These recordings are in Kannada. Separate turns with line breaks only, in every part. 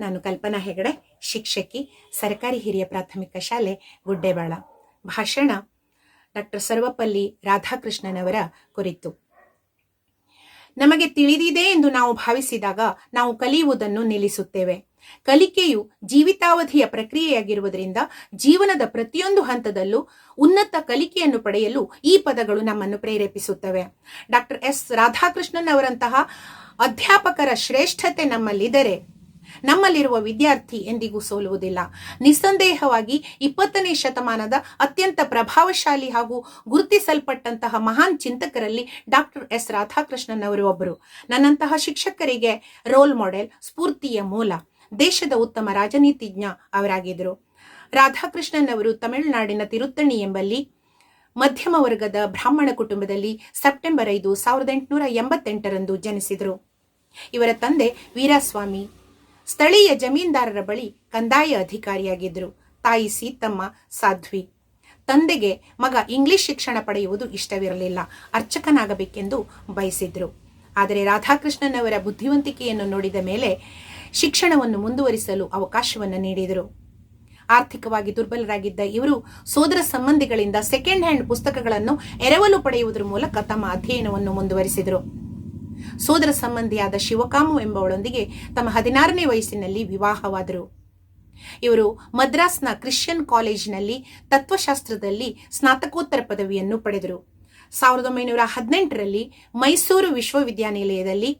ನಾನು ಕಲ್ಪನಾ ಹೆಗಡೆ, ಶಿಕ್ಷಕಿ, ಸರ್ಕಾರಿ ಹಿರಿಯ ಪ್ರಾಥಮಿಕ ಶಾಲೆ ಗುಡ್ಡೆಬಾಳ ಭಾಷಣ ಡಾಕ್ಟರ್ ಸರ್ವಪಲ್ಲಿ ರಾಧಾಕೃಷ್ಣನವರ ಕುರಿತು. ನಮಗೆ ತಿಳಿದಿದೆ ಎಂದು ನಾವು ಭಾವಿಸಿದಾಗ ನಾವು ಕಲಿಯುವುದನ್ನು ನಿಲ್ಲಿಸುತ್ತೇವೆ. ಕಲಿಕೆಯು ಜೀವಿತಾವಧಿಯ ಪ್ರಕ್ರಿಯೆಯಾಗಿರುವುದರಿಂದ ಜೀವನದ ಪ್ರತಿಯೊಂದು ಹಂತದಲ್ಲೂ ಉನ್ನತ ಕಲಿಕೆಯನ್ನು ಪಡೆಯಲು ಈ ಪದಗಳು ನಮ್ಮನ್ನು ಪ್ರೇರೇಪಿಸುತ್ತವೆ. Doctor S. ರಾಧಾಕೃಷ್ಣನ್ ಅವರಂತಹ ಅಧ್ಯಾಪಕರ ಶ್ರೇಷ್ಠತೆ ನಮ್ಮಲ್ಲಿದ್ದರೆ ನಮ್ಮಲ್ಲಿರುವ ವಿದ್ಯಾರ್ಥಿ ಎಂದಿಗೂ ಸೋಲುವುದಿಲ್ಲ. ನಿಸ್ಸಂದೇಹವಾಗಿ ಇಪ್ಪತ್ತನೇ ಶತಮಾನದ ಅತ್ಯಂತ ಪ್ರಭಾವಶಾಲಿ ಹಾಗೂ ಗುರುತಿಸಲ್ಪಟ್ಟಂತಹ ಮಹಾನ್ ಚಿಂತಕರಲ್ಲಿ ಡಾಕ್ಟರ್ ಎಸ್. ರಾಧಾಕೃಷ್ಣನ್ ಅವರು ಒಬ್ಬರು. ನನ್ನಂತಹ ಶಿಕ್ಷಕರಿಗೆ ರೋಲ್ ಮಾಡೆಲ್ ಸ್ಫೂರ್ತಿಯ ಮೂಲ. ದೇಶದ ಉತ್ತಮ ರಾಜನೀತಿಜ್ಞ ಅವರಾಗಿದ್ದರು. ರಾಧಾಕೃಷ್ಣನ್ ಅವರು ತಮಿಳುನಾಡಿನ ತಿರುತ್ತಣಿ ಎಂಬಲ್ಲಿ ಮಧ್ಯಮ ವರ್ಗದ ಬ್ರಾಹ್ಮಣ ಕುಟುಂಬದಲ್ಲಿ ಸೆಪ್ಟೆಂಬರ್ ಐದು ಸಾವಿರದ ಎಂಟುನೂರ ಎಂಬತ್ತೆಂಟರಂದು ಜನಿಸಿದರು. ಇವರ ತಂದೆ ವೀರಸ್ವಾಮಿ ಸ್ಥಳೀಯ ಜಮೀನ್ದಾರರ ಬಳಿ ಕಂದಾಯ ಅಧಿಕಾರಿಯಾಗಿದ್ದರು. ತಾಯಿ ಸೀತಮ್ಮ ಸಾಧ್ವಿ. ತಂದೆಗೆ ಮಗ ಇಂಗ್ಲಿಷ್ ಶಿಕ್ಷಣ ಪಡೆಯುವುದು ಇಷ್ಟವಿರಲಿಲ್ಲ. ಅರ್ಚಕನಾಗಬೇಕೆಂದು ಬಯಸಿದ್ರು. ಆದರೆ ರಾಧಾಕೃಷ್ಣನ್ ಅವರ ಬುದ್ಧಿವಂತಿಕೆಯನ್ನು ನೋಡಿದ ಮೇಲೆ ಶಿಕ್ಷಣವನ್ನು ಮುಂದುವರಿಸಲು ಅವಕಾಶವನ್ನು ನೀಡಿದರು. ಆರ್ಥಿಕವಾಗಿ ದುರ್ಬಲರಾಗಿದ್ದ ಇವರು ಸೋದರ ಸಂಬಂಧಿಗಳಿಂದ ಸೆಕೆಂಡ್ ಹ್ಯಾಂಡ್ ಪುಸ್ತಕಗಳನ್ನು ಎರವಲು ಪಡೆಯುವುದರ ಮೂಲಕ ತಮ್ಮ ಅಧ್ಯಯನವನ್ನು ಮುಂದುವರಿಸಿದರು. ಸೋದರ ಸಂಬಂಧಿಯಾದ ಶಿವಕಾಮು ಎಂಬವಳೊಂದಿಗೆ ತಮ್ಮ ಹದಿನಾರನೇ ವಯಸ್ಸಿನಲ್ಲಿ ವಿವಾಹವಾದರು. ಇವರು ಮದ್ರಾಸ್ನ ಕ್ರಿಶ್ಚಿಯನ್ ಕಾಲೇಜಿನಲ್ಲಿ ತತ್ವಶಾಸ್ತ್ರದಲ್ಲಿ ಸ್ನಾತಕೋತ್ತರ ಪದವಿಯನ್ನು ಪಡೆದರು. ಸಾವಿರದ ಒಂಬೈನೂರ ಹದಿನೆಂಟರಲ್ಲಿ ಮೈಸೂರು ವಿಶ್ವವಿದ್ಯಾನಿಲಯದಲ್ಲಿ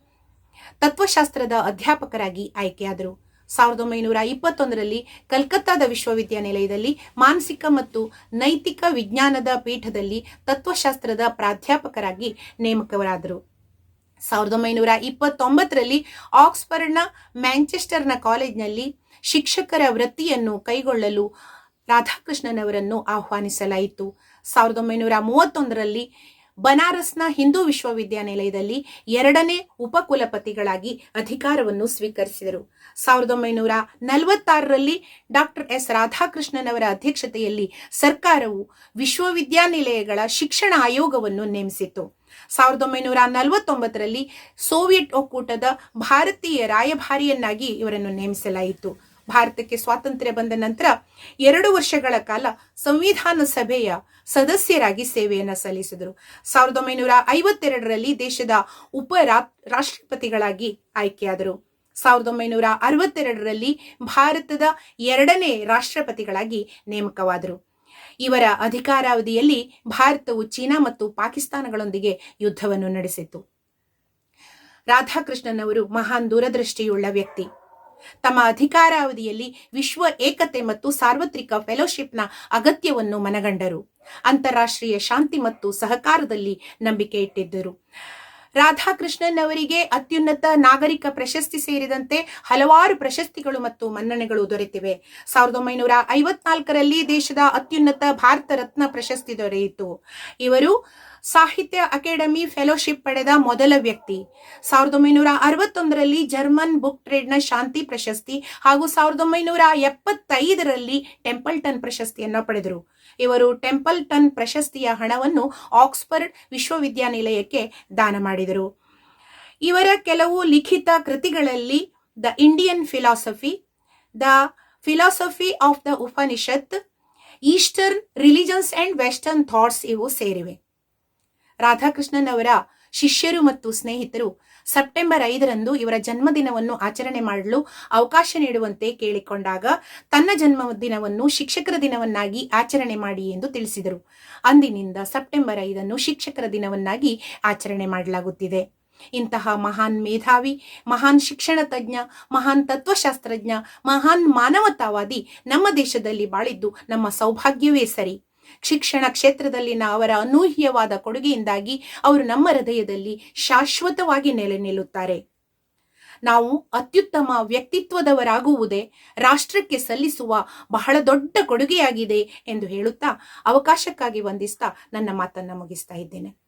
ತತ್ವಶಾಸ್ತ್ರದ ಅಧ್ಯಾಪಕರಾಗಿ ಆಯ್ಕೆಯಾದರು. ಸಾವಿರದ ಒಂಬೈನೂರ ಇಪ್ಪತ್ತೊಂದರಲ್ಲಿ ಕಲ್ಕತ್ತಾದ ವಿಶ್ವವಿದ್ಯಾನಿಲಯದಲ್ಲಿ ಮಾನಸಿಕ ಮತ್ತು ನೈತಿಕ ವಿಜ್ಞಾನದ ಪೀಠದಲ್ಲಿ ತತ್ವಶಾಸ್ತ್ರದ ಪ್ರಾಧ್ಯಾಪಕರಾಗಿ ನೇಮಕರಾದರು ಸಾವಿರದ ಒಂಬೈನೂರ ಇಪ್ಪತ್ತೊಂಬತ್ತರಲ್ಲಿ ಆಕ್ಸ್ಫರ್ಡ್ನ ಮ್ಯಾಂಚೆಸ್ಟರ್ನ ಕಾಲೇಜ್ನಲ್ಲಿ ಶಿಕ್ಷಕರ ವೃತ್ತಿಯನ್ನು ಕೈಗೊಳ್ಳಲು ರಾಧಾಕೃಷ್ಣನ್ ಅವರನ್ನು ಆಹ್ವಾನಿಸಲಾಯಿತು. ಸಾವಿರದ ಒಂಬೈನೂರ ಮೂವತ್ತೊಂದರಲ್ಲಿ ಬನಾರಸ್ನ ಹಿಂದೂ ವಿಶ್ವವಿದ್ಯಾನಿಲಯದಲ್ಲಿ ಎರಡನೇ ಉಪಕುಲಪತಿಗಳಾಗಿ ಅಧಿಕಾರವನ್ನು ಸ್ವೀಕರಿಸಿದರು. ಸಾವಿರದ ಒಂಬೈನೂರ ನಲವತ್ತಾರರಲ್ಲಿ ಡಾಕ್ಟರ್ ಎಸ್. ರಾಧಾಕೃಷ್ಣನ್ ಅವರ ಅಧ್ಯಕ್ಷತೆಯಲ್ಲಿ ಸರ್ಕಾರವು ವಿಶ್ವವಿದ್ಯಾನಿಲಯಗಳ ಶಿಕ್ಷಣ ಆಯೋಗವನ್ನು ನೇಮಿಸಿತು ಸಾವಿರದ ಒಂಬೈನೂರ ನಲವತ್ತೊಂಬತ್ತರಲ್ಲಿ ಸೋವಿಯತ್ ಒಕ್ಕೂಟದ ಭಾರತೀಯ ರಾಯಭಾರಿಯನ್ನಾಗಿ ಇವರನ್ನು ನೇಮಿಸಲಾಯಿತು. ಭಾರತಕ್ಕೆ ಸ್ವಾತಂತ್ರ್ಯ ಬಂದ ನಂತರ ಎರಡು ವರ್ಷಗಳ ಕಾಲ ಸಂವಿಧಾನ ಸಭೆಯ ಸದಸ್ಯರಾಗಿ ಸೇವೆಯನ್ನು ಸಲ್ಲಿಸಿದರು. ಸಾವಿರದ ಒಂಬೈನೂರ ಐವತ್ತೆರಡರಲ್ಲಿ ದೇಶದ ಉಪ ರಾಷ್ಟ್ರಪತಿಗಳಾಗಿ ಆಯ್ಕೆಯಾದರು. ಸಾವಿರದ ಒಂಬೈನೂರ ಅರವತ್ತೆರಡರಲ್ಲಿ ಭಾರತದ ಎರಡನೇ ರಾಷ್ಟ್ರಪತಿಗಳಾಗಿ ನೇಮಕವಾದರು. ಇವರ ಅಧಿಕಾರಾವಧಿಯಲ್ಲಿ ಭಾರತವು ಚೀನಾ ಮತ್ತು ಪಾಕಿಸ್ತಾನಗಳೊಂದಿಗೆ ಯುದ್ಧವನ್ನು ನಡೆಸಿತು ರಾಧಾಕೃಷ್ಣನ್ ಅವರು ಮಹಾನ್ ದೂರದೃಷ್ಟಿಯುಳ್ಳ ವ್ಯಕ್ತಿ. ತಮ್ಮ ಅಧಿಕಾರಾವಧಿಯಲ್ಲಿ ವಿಶ್ವ ಏಕತೆ ಮತ್ತು ಸಾರ್ವತ್ರಿಕ ಫೆಲೋಶಿಪ್ನ ಅಗತ್ಯವನ್ನು ಮನಗಂಡರು. ಅಂತಾರಾಷ್ಟ್ರೀಯ ಶಾಂತಿ ಮತ್ತು ಸಹಕಾರದಲ್ಲಿ ನಂಬಿಕೆ ಇಟ್ಟಿದ್ದರು. ರಾಧಾಕೃಷ್ಣನ್ ಅವರಿಗೆ ಅತ್ಯುನ್ನತ ನಾಗರಿಕ ಪ್ರಶಸ್ತಿ ಸೇರಿದಂತೆ ಹಲವಾರು ಪ್ರಶಸ್ತಿಗಳು ಮತ್ತು ಮನ್ನಣೆಗಳು ದೊರೆತಿವೆ. ಸಾವಿರದ ಒಂಬೈನೂರ ಐವತ್ನಾಲ್ಕರಲ್ಲಿ ದೇಶದ ಅತ್ಯುನ್ನತ ಭಾರತ ರತ್ನ ಪ್ರಶಸ್ತಿ ದೊರೆಯಿತು. ಇವರು ಸಾಹಿತ್ಯ ಅಕಾಡೆಮಿ ಫೆಲೋಶಿಪ್ ಪಡೆದ ಮೊದಲ ವ್ಯಕ್ತಿ. ಸಾವಿರದ ಒಂಬೈನೂರ ಅರವತ್ತೊಂದರಲ್ಲಿ ಜರ್ಮನ್ ಬುಕ್ ಟ್ರೇಡ್ನ ಶಾಂತಿ ಪ್ರಶಸ್ತಿ ಹಾಗೂ ಸಾವಿರದ ಒಂಬೈನೂರ ಎಪ್ಪತ್ತೈದರಲ್ಲಿ ಟೆಂಪಲ್ಟನ್ ಪ್ರಶಸ್ತಿಯನ್ನು ಪಡೆದರು. ಇವರು ಟೆಂಪಲ್ಟನ್ ಪ್ರಶಸ್ತಿಯ ಹಣವನ್ನು ಆಕ್ಸ್ಫರ್ಡ್ ವಿಶ್ವವಿದ್ಯಾನಿಲಯಕ್ಕೆ ದಾನ ಮಾಡಿದರು. ಇವರ ಕೆಲವು ಲಿಖಿತ ಕೃತಿಗಳಲ್ಲಿ the Indian philosophy, the philosophy of the Upanishad, eastern religions and western thoughts ಇವು ಸೇರಿವೆ. ರಾಧಾಕೃಷ್ಣನ್ ಶಿಷ್ಯರು ಮತ್ತು ಸ್ನೇಹಿತರು ಸೆಪ್ಟೆಂಬರ್ ಐದರಂದು ಇವರ ಜನ್ಮದಿನವನ್ನು ಆಚರಣೆ ಮಾಡಲು ಅವಕಾಶ ನೀಡುವಂತೆ ಕೇಳಿಕೊಂಡಾಗ ತನ್ನ ಜನ್ಮದಿನವನ್ನು ಶಿಕ್ಷಕರ ದಿನವನ್ನಾಗಿ ಆಚರಣೆ ಮಾಡಿ ಎಂದು ತಿಳಿಸಿದರು. ಅಂದಿನಿಂದ ಸೆಪ್ಟೆಂಬರ್ ಐದನ್ನು ಶಿಕ್ಷಕರ ದಿನವನ್ನಾಗಿ ಆಚರಣೆ ಮಾಡಲಾಗುತ್ತಿದೆ. ಇಂತಹ ಮಹಾನ್ ಮೇಧಾವಿ, ಮಹಾನ್ ಶಿಕ್ಷಣ ತಜ್ಞ, ಮಹಾನ್ ತತ್ವಶಾಸ್ತ್ರಜ್ಞ, ಮಹಾನ್ ಮಾನವತಾವಾದಿ ನಮ್ಮ ದೇಶದಲ್ಲಿ ಬಾಳಿದ್ದು ನಮ್ಮ ಸೌಭಾಗ್ಯವೇ ಸರಿ. ಶಿಕ್ಷಣ ಕ್ಷೇತ್ರದಲ್ಲಿನ ಅವರ ಅನೂಹ್ಯವಾದ ಕೊಡುಗೆಯಿಂದಾಗಿ ಅವರು ನಮ್ಮ ಹೃದಯದಲ್ಲಿ ಶಾಶ್ವತವಾಗಿ ನೆಲೆ ನಿಲ್ಲುತ್ತಾರೆ. ನಾವು ಅತ್ಯುತ್ತಮ ವ್ಯಕ್ತಿತ್ವದವರಾಗುವುದೇ ರಾಷ್ಟ್ರಕ್ಕೆ ಸಲ್ಲಿಸುವ ಬಹಳ ದೊಡ್ಡ ಕೊಡುಗೆಯಾಗಿದೆ ಎಂದು ಹೇಳುತ್ತಾ ಅವಕಾಶಕ್ಕಾಗಿ ವಂದಿಸ್ತಾ ನನ್ನ ಮಾತನ್ನು ಮುಗಿಸ್ತಾ ಇದ್ದೇನೆ.